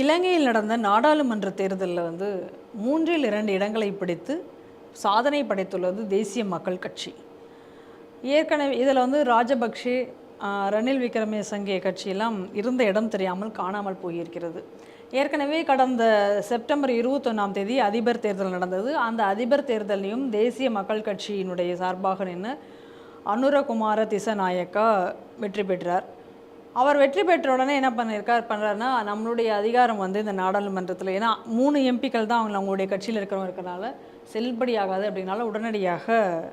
இலங்கையில் நடந்த நாடாளுமன்ற தேர்தலில் வந்து மூன்றில் இரண்டு இடங்களை பிடித்து சாதனை படைத்துள்ளது தேசிய மக்கள் கட்சி. ஏற்கனவே இதில் வந்து ராஜபக்ஷே ரணில் விக்ரமசிங்கே கட்சியெல்லாம் இருந்த இடம் தெரியாமல் காணாமல் போயிருக்கிறது. ஏற்கனவே கடந்த செப்டம்பர் இருபத்தொன்னாம் தேதி அதிபர் தேர்தல் நடந்தது. அந்த அதிபர் தேர்தலையும் தேசிய மக்கள் கட்சியினுடைய சார்பாக நின்று அனுரகுமார திசநாயக்கா வெற்றி பெற்றார். அவர் வெற்றி பெற்ற உடனே என்ன பண்ணியிருக்கார் பண்ணுறாருன்னா நம்மளுடைய அதிகாரம் வந்து இந்த நாடாளுமன்றத்தில் ஏன்னா மூணு எம்பிக்கள் தான் அவங்க அவங்களுடைய கட்சியில் இருக்கிறவங்க இருக்கிறனால செல்லுபடியாகாது அப்படின்னால உடனடியாக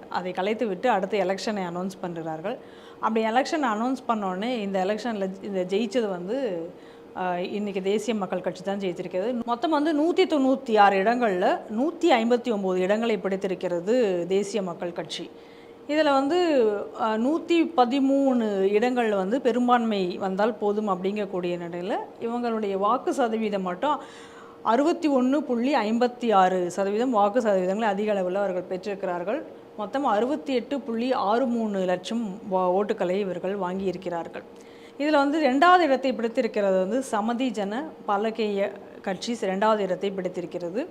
அதை கலைத்து விட்டு அடுத்த எலெக்ஷனை அனௌன்ஸ் பண்ணுறார்கள் அப்படி எலெக்ஷன் அனௌன்ஸ் பண்ணோடனே இந்த எலெக்ஷனில் இந்த ஜெயித்தது வந்து இன்றைக்கி தேசிய மக்கள் கட்சி தான் ஜெயிச்சிருக்கிறது மொத்தம் வந்து நூற்றி தொண்ணூற்றி ஆறு இடங்களில் நூற்றி ஐம்பத்தி ஒம்பது இடங்களை பிடித்திருக்கிறது தேசிய மக்கள் கட்சி. இதில் வந்து நூற்றி பதிமூணு இடங்களில் வந்து பெரும்பான்மை வந்தால் போதும் அப்படிங்கக்கூடிய நிலையில் இவங்களுடைய வாக்கு சதவீதம் மட்டும் அறுபத்தி ஒன்று புள்ளி ஐம்பத்தி ஆறு சதவீதம் வாக்கு சதவீதங்களை அதிக அளவில் அவர்கள் பெற்றிருக்கிறார்கள். மொத்தம் அறுபத்தி எட்டு புள்ளி ஆறு மூணு லட்சம் ஓட்டுக்களை இவர்கள் வாங்கியிருக்கிறார்கள். இதில் வந்து ரெண்டாவது இடத்தை பிடித்திருக்கிறது வந்து சமதி ஜன பலகைய கட்சி ரெண்டாவது இடத்தை பிடித்திருக்கிறது.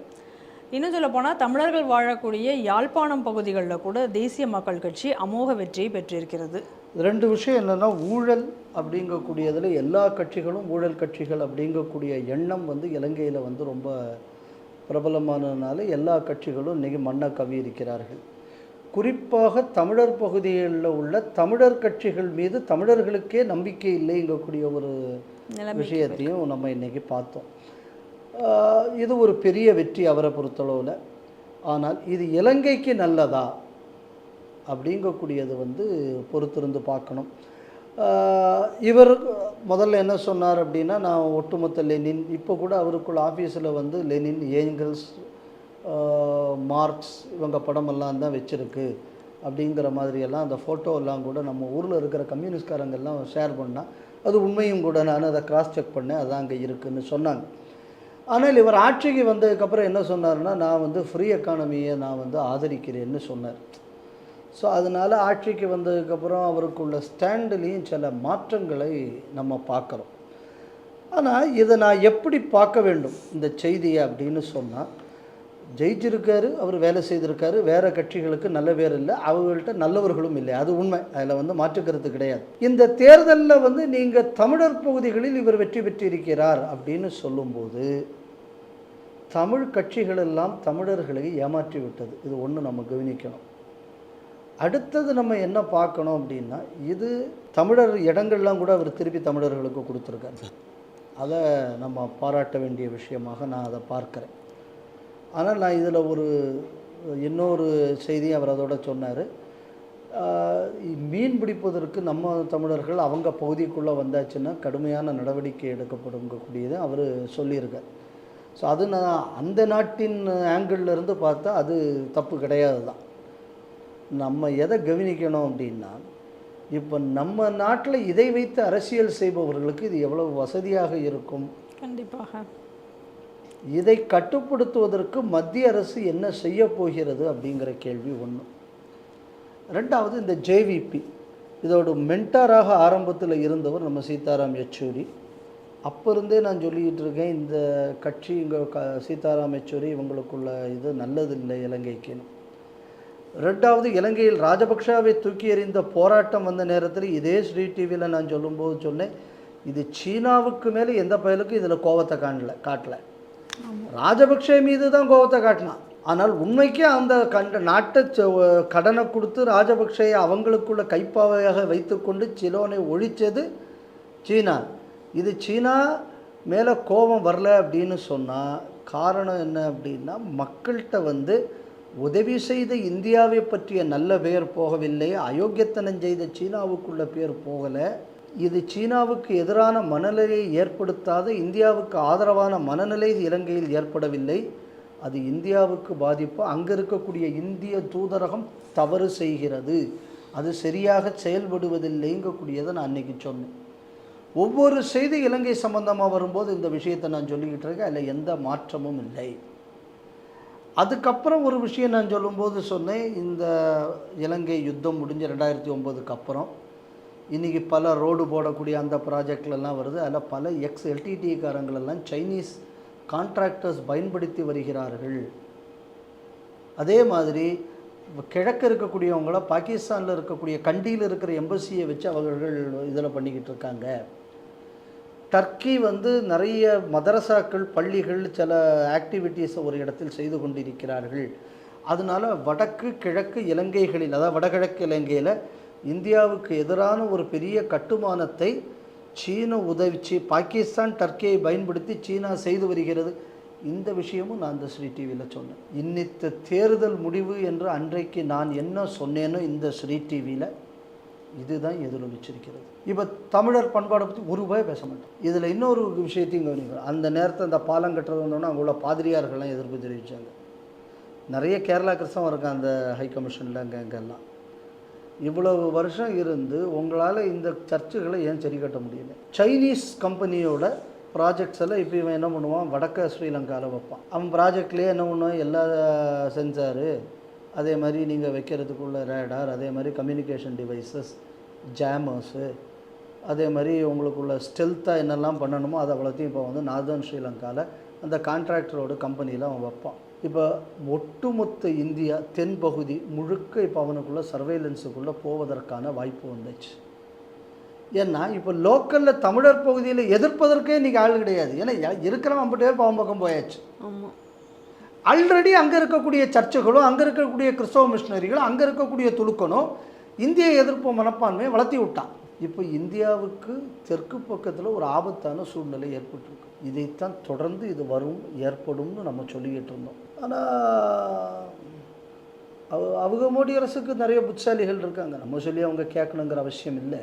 இன்னும் சொல்ல போனால் தமிழர்கள் வாழக்கூடிய யாழ்ப்பாணம் பகுதிகளில் கூட தேசிய மக்கள் கட்சி அமோக வெற்றியை பெற்றிருக்கிறது. ரெண்டு விஷயம் என்னென்னா ஊழல் அப்படிங்கக்கூடியதில் எல்லா கட்சிகளும் ஊழல் கட்சிகள் அப்படிங்கக்கூடிய எண்ணம் வந்து இலங்கையில் வந்து ரொம்ப பிரபலமானதுனால எல்லா கட்சிகளும் இன்றைக்கி மண்ணை கவி இருக்கிறார்கள். குறிப்பாக தமிழர் பகுதிகளில் உள்ள தமிழர் கட்சிகள் மீது தமிழர்களுக்கே நம்பிக்கை இல்லைங்கக்கூடிய ஒரு விஷயத்தையும் நம்ம இன்னைக்கு பார்த்தோம். இது ஒரு பெரிய வெற்றி அவரை பொறுத்தளவில். ஆனால் இது இலங்கைக்கு நல்லதா அப்படிங்கக்கூடியது வந்து பொறுத்திருந்து பார்க்கணும். இவர் முதல்ல என்ன சொன்னார் அப்படின்னா நான் ஒட்டுமொத்த லெனின் இப்போ கூட அவருக்குள்ள ஆஃபீஸில் வந்து லெனின் ஏஞ்சல்ஸ் மார்க்ஸ் இவங்க படமெல்லாம் தான் வச்சுருக்கு அப்படிங்கிற மாதிரியெல்லாம் அந்த ஃபோட்டோ எல்லாம் கூட நம்ம ஊரில் இருக்கிற கம்யூனிஸ்ட்காரங்கெல்லாம் ஷேர் பண்ணால் அது உண்மையும் கூட நான் அதை கிராஸ் செக் பண்ணேன் அதான் அங்கே இருக்குதுன்னு சொன்னாங்க. ஆனால் இவர் ஆட்சிக்கு வந்ததுக்கப்புறம் என்ன சொன்னார்னா நான் வந்து ஃப்ரீ எக்கானமியை நான் வந்து ஆதரிக்கிறேன்னு சொன்னார். ஸோ அதனால் ஆட்சிக்கு வந்ததுக்கப்புறம் அவருக்குள்ள ஸ்டாண்டுலேயும் சில மாற்றங்களை நம்ம பார்க்குறோம். ஆனால் இதை நான் எப்படி பார்க்க வேண்டும் இந்த செய்தியை அப்படின்னு சொன்னால் ஜெயிச்சிருக்காரு அவர் வேலை செய்திருக்காரு. வேறு கட்சிகளுக்கு நல்ல பேர் இல்லை. அவங்கள்ட்ட நல்லவர்களும் இல்லை. அது உண்மை. அதில் வந்து மாற்றுக்கருத்து கிடையாது. இந்த தேர்தலில் வந்து நீங்கள் தமிழர் பகுதிகளில் இவர் வெற்றி பெற்றிருக்கிறார் அப்படின்னு சொல்லும்போது தமிழ் கட்சிகள் எல்லாம் தமிழர்களை ஏமாற்றி விட்டது. இது ஒன்று நம்ம கவனிக்கணும். அடுத்தது நம்ம என்ன பார்க்கணும் அப்படின்னா இது தமிழர் இடங்கள்லாம் கூட அவர் திருப்பி தமிழர்களுக்கு கொடுத்துருக்காரு. அதை நம்ம பாராட்ட வேண்டிய விஷயமாக நான் அதை பார்க்குறேன். ஆனால் நான் இதில் ஒரு இன்னொரு செய்தி அவர் அதோட சொன்னார். மீன் பிடிப்பதற்கு நம்ம தமிழர்கள் அவங்க பகுதிக்குள்ளே வந்தாச்சுன்னா கடுமையான நடவடிக்கை எடுக்கப்படுங்கக்கூடியது அவர் சொல்லியிருக்கார். ஸோ அது நான் அந்த நாட்டின் ஆங்கிள்லேருந்து பார்த்தா அது தப்பு கிடையாது தான். நம்ம எதை கவனிக்கணும் அப்படின்னா இப்போ நம்ம நாட்டில் இதை வைத்து அரசியல் செய்பவர்களுக்கு இது எவ்வளவு வசதியாக இருக்கும்? கண்டிப்பாக. இதை கட்டுப்படுத்துவதற்கு மத்திய அரசு என்ன செய்ய போகிறது அப்படிங்கிற கேள்வி ஒன்று ரெண்டாவது இந்த ஜேவிபி இதோட மென்டாராக ஆரம்பத்தில் இருந்தவர் நம்ம சீதாராம் யெச்சூரி. அப்போ இருந்தே நான் சொல்லிக்கிட்டு இருக்கேன் இந்த கட்சி இங்கே க சீதாராம் யெச்சூரி இவங்களுக்குள்ள இது நல்லதில்லை இலங்கைக்குன்னு ரெண்டாவது இலங்கையில் ராஜபக்ஷாவை தூக்கி எறிந்த போராட்டம் வந்த நேரத்தில் இதே ஸ்ரீ டிவியில் நான் சொல்லும்போது சொன்னேன் இது சீனாவுக்கு மேலே எந்த பயலுக்கும் இதில் கோவத்தை காணல காட்டலை. ராஜபக்ஷே மீது தான் கோபத்தை காட்டினான். ஆனால் உண்மைக்கே அந்த கண்ட நாட்டை கடனை கொடுத்து ராஜபக்ஷையை அவங்களுக்குள்ள கைப்பாவையாக வைத்துக்கொண்டு சிலோனை ஒழித்தது சீனா. இது சீனா மேலே கோபம் வரல அப்படின்னு சொன்னால் காரணம் என்ன அப்படின்னா மக்கள்கிட்ட வந்து உதவி செய்த இந்தியாவை பற்றிய நல்ல பெயர் போகவில்லை அயோக்கியத்தனம் செய்த சீனாவுக்குள்ள பேர் போகலை இது சீனாவுக்கு எதிரான மனநிலையை ஏற்படுத்தாத இந்தியாவுக்கு ஆதரவான மனநிலை இலங்கையில் ஏற்படவில்லை. அது இந்தியாவுக்கு பாதிப்பு. அங்கே இருக்கக்கூடிய இந்திய தூதரகம் தவறு செய்கிறது. அது சரியாக செயல்படுவதில்லைங்கக்கூடியதை நான் அன்னைக்கு சொன்னேன். ஒவ்வொரு செய்தி இலங்கை சம்பந்தமாக வரும்போது இந்த விஷயத்தை நான் சொல்லிக்கிட்டு இருக்கேன். அதில் எந்த மாற்றமும் இல்லை. அதுக்கப்புறம் ஒரு விஷயம் நான் சொல்லும்போது சொன்னேன். இந்த இலங்கை யுத்தம் முடிஞ்ச ரெண்டாயிரத்தி ஒம்போதுக்கு அப்புறம் இன்றைக்கி பல ரோடு போடக்கூடிய அந்த ப்ராஜெக்ட்லலாம் வருது. அதில் பல எக்ஸ் எல்டிடிக்காரங்களெல்லாம் சைனீஸ் கான்ட்ராக்டர்ஸ் பயன்படுத்தி வருகிறார்கள். அதே மாதிரி கிழக்கு இருக்கக்கூடியவங்கள பாகிஸ்தானில் இருக்கக்கூடிய கண்டியில் இருக்கிற எம்பசியை வச்சு அவர்கள் இதில் பண்ணிக்கிட்டு இருக்காங்க. டர்க்கி வந்து நிறைய மதரசாக்கள் பள்ளிகள் சில ஆக்டிவிட்டீஸை ஒரு இடத்தில் செய்து கொண்டிருக்கிறார்கள். அதனால வடக்கு கிழக்கு இலங்கைகளில் அதாவது வடகிழக்கு இலங்கையில் இந்தியாவுக்கு எதிரான ஒரு பெரிய கட்டுமானத்தை சீன உதவிச்சு பாகிஸ்தான் டர்க்கியை பயன்படுத்தி சீனா செய்து வருகிறது. இந்த விஷயமும் நான் இந்த ஸ்ரீ டிவியில் சொன்னேன். இன்னித்த தேர்தல் முடிவு என்று அன்றைக்கு நான் என்ன சொன்னேனோ இந்த ஸ்ரீ டிவியில் இதுதான் எதிரொலிச்சிருக்கிறது இப்போ தமிழர் பண்பாடை பற்றி ஒரு ரூபாய் பேச மாட்டேன். இதில் இன்னொரு விஷயத்தையும் கவனிக்கிறோம் அந்த நேரத்தில் அந்த பாலம் கட்டுறது வந்தோன்னா அங்கே உள்ள பாதிரியார்கள்லாம் எதிர்ப்பு தெரிவித்தாங்க நிறைய கேரளா கிறிஸ்தவம் இருக்கான் அந்த ஹை கமிஷனில் அங்கே அங்கெல்லாம். இவ்வளவு வருஷம் இருந்து உங்களால் இந்த சர்ச்சுகளை ஏன் சரி கட்ட முடியல? சைனீஸ் கம்பெனியோட ப்ராஜெக்ட்ஸ் எல்லாம் இப்போ இவன் என்ன பண்ணுவான்? வடக்க ஸ்ரீலங்காவில் வைப்பான். அவன் ப்ராஜெக்ட்லேயே என்ன பண்ணுவான்? எல்லா சென்சாரு அதே மாதிரி நீங்கள் வைக்கிறதுக்குள்ள ரேடார் அதே மாதிரி கம்யூனிகேஷன் டிவைசஸ் ஜாமர்ஸு அதே மாதிரி உங்களுக்குள்ள ஸ்டெல்த்தாக என்னெல்லாம் பண்ணணுமோ அதை அவ்வளோத்தையும் இப்போ வந்து நார்தர்ன் ஸ்ரீலங்காவில் அந்த கான்ட்ராக்டரோட கம்பெனியில் அவன் வைப்பான். இப்போ ஒட்டுமொத்த இந்தியா தென் பகுதி முழுக்க இப்போ அவனுக்குள்ள சர்வேலன்ஸுக்குள்ளே போவதற்கான வாய்ப்பு வந்துச்சு. ஏன்னா இப்போ லோக்கலில் தமிழர் பகுதியில் எதிர்ப்பதற்கே இன்றைக்கி ஆள் கிடையாது. ஏன்னா இருக்கிறவன் பேர் பாவம் பக்கம் போயாச்சு. ஆமாம் ஆல்ரெடி அங்கே இருக்கக்கூடிய சர்ச்சுகளும் அங்கே இருக்கக்கூடிய கிறிஸ்தவ மிஷினரிகளும் அங்கே இருக்கக்கூடிய துலுக்கனும் இந்திய எதிர்ப்பு மனப்பான்மையை வளர்த்தி விட்டான். இப்போ இந்தியாவுக்கு தெற்கு பக்கத்தில் ஒரு ஆபத்தான சூழ்நிலை ஏற்பட்டிருக்கு. இதைத்தான் தொடர்ந்து இது வரும் ஏற்படும்னு நம்ம சொல்லிக்கிட்டு இருந்தோம். ஆனால் அவ அவங்க மோடி அரசுக்கு நிறைய புட்சாலிகள் இருக்காங்க. நம்ம சொல்லி அவங்க கேட்கணுங்கிற அவசியம் இல்லை.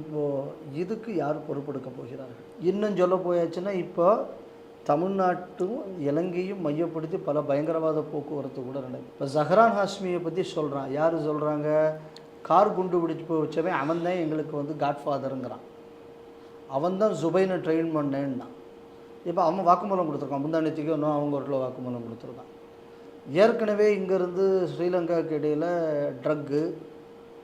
இப்போது இதுக்கு யார் பொறுப்பெடுக்க போகிறார்கள்? இன்னும் சொல்ல போயாச்சுன்னா இப்போ தமிழ்நாட்டும் இலங்கையும் மையப்படுத்தி பல பயங்கரவாத போக்குவரத்து கூட நடக்குது. இப்போ ஜஹரான் ஹாஷ்மியை பற்றி சொல்கிறான் யார் சொல்கிறாங்க கார் குண்டு பிடிச்சி போய் வச்சவன் அவன் தான் எங்களுக்கு வந்து காட்ஃபாதருங்கிறான் அவன் தான் ஜுபைனை ட்ரெயின் பண்ணேன்னா. இப்போ அவன் வாக்குமூலம் கொடுத்துருக்கான். முந்தானத்துக்கு இன்னும் அவங்க ஒரு வாக்குமூலம் கொடுத்துருக்கான். ஏற்கனவே இங்கேருந்து ஸ்ரீலங்காவுக்கு இடையில் ட்ரக்கு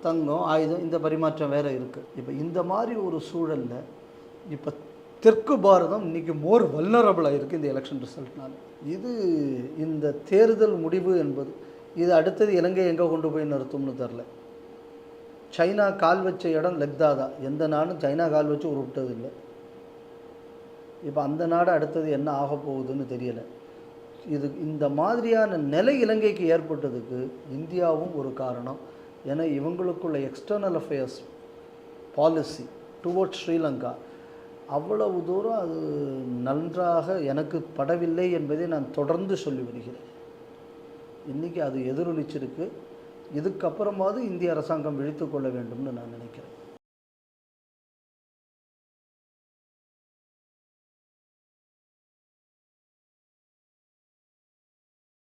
தங்கம் ஆயுதம் இந்த பரிமாற்றம் வேறு இருக்குது இப்போ இந்த மாதிரி ஒரு சூழலில் இப்போ தெற்கு பாரதம் இன்றைக்கி மோர் வல்னரபிளாக இருக்குது இந்த எலெக்ஷன் ரிசல்ட்னால இது இந்த தேர்தல் முடிவு என்பது இது அடுத்தது இலங்கை எங்கே கொண்டு போய் நிறுத்தும்னு தெரில சைனா கால் வச்ச இடம் லெக்தாதா எந்த நாடும் சைனா கால் வச்சு உருப்பிட்டதில்லை இப்போ அந்த நாடு அடுத்தது என்ன ஆக போகுதுன்னு தெரியலை. இது இந்த மாதிரியான நிலை இலங்கைக்கு ஏற்பட்டதுக்கு இந்தியாவும் ஒரு காரணம். ஏன்னா இவங்களுக்குள்ள external affairs policy towards Sri Lanka அவ்வளவு தூரம் அது நன்றாக எனக்கு படவில்லை என்பதை நான் தொடர்ந்து சொல்லி வருகிறேன் இன்றைக்கி அது எதிரொலிச்சிருக்கு. இதுக்கப்புறமாவது இந்திய அரசாங்கம் விழித்து கொள்ள வேண்டும்னு நான் நினைக்கிறேன்.